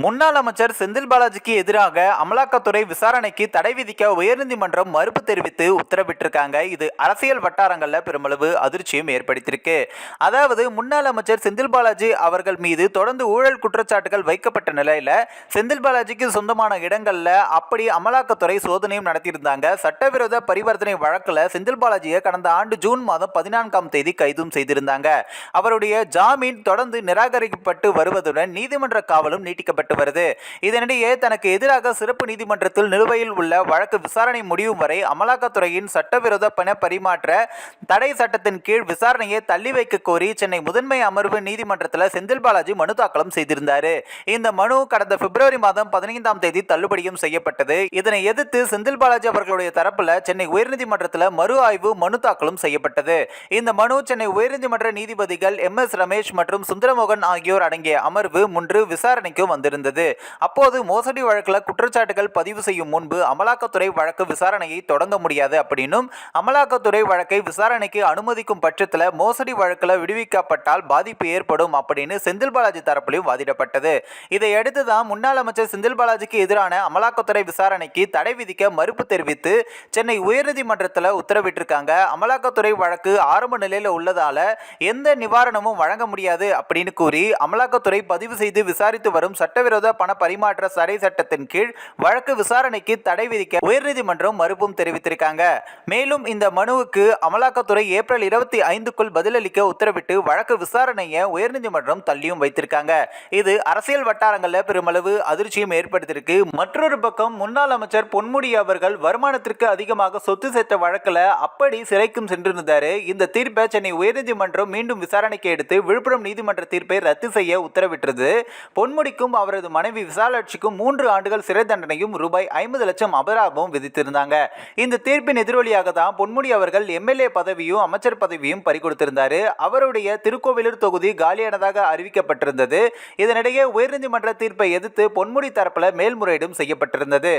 முன்னாள் அமைச்சர் செந்தில் பாலாஜிக்கு எதிராக அமலாக்கத்துறை விசாரணைக்கு தடை விதிக்க உயர்நீதிமன்றம் மறுப்பு தெரிவித்து உத்தரவிட்டிருக்காங்க. இது அரசியல் வட்டாரங்களில் பெருமளவு அதிர்ச்சியும் ஏற்படுத்தியிருக்கு. அதாவது முன்னாள் அமைச்சர் செந்தில் பாலாஜி அவர்கள் மீது தொடர்ந்து ஊழல் குற்றச்சாட்டுகள் வைக்கப்பட்ட நிலையில் செந்தில் பாலாஜிக்கு சொந்தமான இடங்களில் அப்படி அமலாக்கத்துறை சோதனையும் நடத்தியிருந்தாங்க. சட்டவிரோத பரிவர்த்தனை வழக்கில் செந்தில் பாலாஜியை கடந்த ஆண்டு ஜூன் மாதம் பதினான்காம் தேதி கைதும் செய்திருந்தாங்க. அவருடைய ஜாமீன் தொடர்ந்து நிராகரிக்கப்பட்டு வருவதுடன் நீதிமன்ற காவலும் நீட்டிக்கப்பட்டு வருது. இதனிடையே தனக்கு எதிராக சிறப்பு நீதிமன்றத்தில் நிலுவையில் உள்ள வழக்கு விசாரணை முடியும் வரை அமலாக்கத்துறையின் சட்டவிரோத பண பரிமாற்ற தடை சட்டத்தின் கீழ் விசாரணையை தள்ளி வைக்க கோரி சென்னை முதன்மை அமர்வு நீதிமன்றத்தில் செந்தில் பாலாஜி மனு தாக்கலும் செய்திருந்தார். இந்த மனு கடந்த பிப்ரவரி மாதம் பதினைந்தாம் தேதி தள்ளுபடியும் செய்யப்பட்டது. இதனை எதிர்த்து செந்தில் பாலாஜி அவர்களுடைய தரப்புல சென்னை உயர்நீதிமன்றத்தில் மறு ஆய்வு மனு தாக்கலும் செய்யப்பட்டது. இந்த மனு சென்னை உயர்நீதிமன்ற நீதிபதிகள் எம் எஸ் ரமேஷ் மற்றும் சுந்தரமோகன் ஆகியோர் அடங்கிய அமர்வு முன்று விசாரணைக்கு வந்திருந்தது. அப்போது மோசடி வழக்கில் குற்றச்சாட்டுகள் பதிவு செய்யும் முன்பு அமலாக்கத்துறை வழக்கு விசாரணையை தொடங்க முடியாது அப்படின்னும் அமலாக்கத்துறை வழக்கை விசாரணைக்கு அனுமதிக்கும் பட்சத்தில் மோசடி வழக்கில் விடுவிக்கப்பட்டால் பாதிப்பு ஏற்படும் அப்படின்னு செந்தில் பாலாஜி தரப்பிலும் வாதிடப்பட்டது. இதையடுத்து தான் முன்னாள் அமைச்சர் செந்தில் பாலாஜிக்கு எதிரான அமலாக்கத்துறை விசாரணைக்கு தடை விதிக்க மறுப்பு தெரிவித்து சென்னை உயர்நீதிமன்றத்தில் உத்தரவிட்டிருக்காங்க. அமலாக்கத்துறை வழக்கு ஆரம்ப நிலையில் உள்ளதால எந்த நிவாரணமும் வழங்க முடியாது அப்படின்னு கூறி அமலாக்கத்துறை பதிவு செய்து விசாரித்து வரும் சட்ட சட்டவிரோத பண பரிமாற்ற தடை சட்டத்தின் கீழ் வழக்கு விசாரணைக்கு தடை விதிக்க உயர்நீதிமன்றம் மறுப்பும் தெரிவித்திருக்காங்க. மேலும் இந்த மனுவுக்கு அமலாக்கத்துறை ஏப்ரல் இருபத்தி ஐந்துக்குள் பதிலளிக்க உத்தரவிட்டு வழக்கு விசாரணையை உயர்நீதிமன்றம் தள்ளியும் வைத்திருக்காங்க. இது அரசியல் வட்டாரங்களில் பெருமளவு அதிர்ச்சியும் ஏற்படுத்தியிருக்கு. மற்றொரு பக்கம் முன்னாள் அமைச்சர் பொன்முடி அவர்கள் வருமானத்திற்கு அதிகமாக சொத்து சேர்த்த வழக்கில் அப்படி சிறைக்கும் சென்றிருந்தாரு. இந்த தீர்ப்பை சென்னை உயர்நீதிமன்றம் மீண்டும் விசாரணைக்கு எடுத்து விழுப்புரம் நீதிமன்ற தீர்ப்பை ரத்து செய்ய உத்தரவிட்டது. பொன்முடிக்கும் அவர் அவரது மனைவி விசாலாட்சிக்கும் மூன்று ஆண்டுகள் சிறை தண்டனையும் ரூபாய் ஐம்பது லட்சம் அபராதமும் விதித்திருந்தாங்க. இந்த தீர்ப்பின் எதிரொலியாக தான் பொன்முடி அவர்கள் எம்எல்ஏ பதவியும் அமைச்சர் பதவியும் பறிகொடுத்திருந்தாரு. அவருடைய திருக்கோவிலூர் தொகுதி காலியானதாக அறிவிக்கப்பட்டிருந்தது. இதனிடையே உயர்நீதிமன்ற தீர்ப்பை எதிர்த்து பொன்முடி தரப்பில் மேல்முறையீடும் செய்யப்பட்டிருந்தது.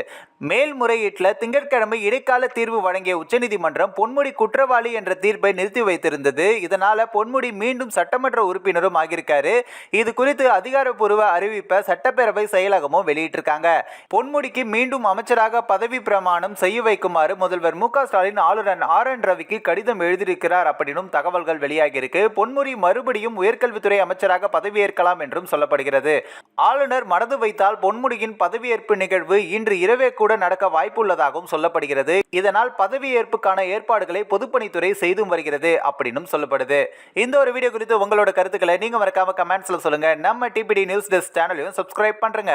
மேல்முறையீட்டில் திங்கட்கிழமை இடைக்கால தீர்வு வழங்கிய உச்சநீதிமன்றம் பொன்முடி குற்றவாளி என்ற தீர்ப்பை நிறுத்தி வைத்திருந்தது. இதனால பொன்முடி மீண்டும் சட்டமன்ற உறுப்பினரும் ஆகியிருக்காரு. இது குறித்து அதிகாரப்பூர்வ அறிவிப்பை சட்டப்பேரவை செயலகமும் வெளியிட்டிருக்காங்க. பொன்முடிக்கு மீண்டும் அமைச்சராக பதவி பிரமாணம் செய்ய வைக்குமாறு முதல்வர் மு ஸ்டாலின் ஆளுநர் ஆர் என் ரவிக்கு கடிதம் எழுதியிருக்கிறார் அப்படின்னும் தகவல்கள் வெளியாகியிருக்கு. பொன்முடி மறுபடியும் உயர்கல்வித்துறை அமைச்சராக பதவியேற்கலாம் என்றும் சொல்லப்படுகிறது. ஆளுநர் மனது வைத்தால் பொன்முடியின் பதவியேற்பு நிகழ்வு இன்று இரவே கூட நடக்க வாய்ப்புள்ளதாகவும் சொல்லப்படுகிறது. இதனால் பதவியேற்புக்கான ஏற்பாடுகளை பொதுப்பணித்துறை செய்தும் வருகிறது அப்படின்னும் சொல்லப்படுது. இந்த ஒரு வீடியோ குறித்து உங்களோட கருத்துக்களை நீங்க மறக்காம கமெண்ட்ஸ்ல சொல்லுங்க. நம்ம டிபிடி நியூஸ் டெஸ்க் சேனலையும் சப்ஸ்கிரைப் சப்ஸ்கிரைப் பண்ணுறேங்க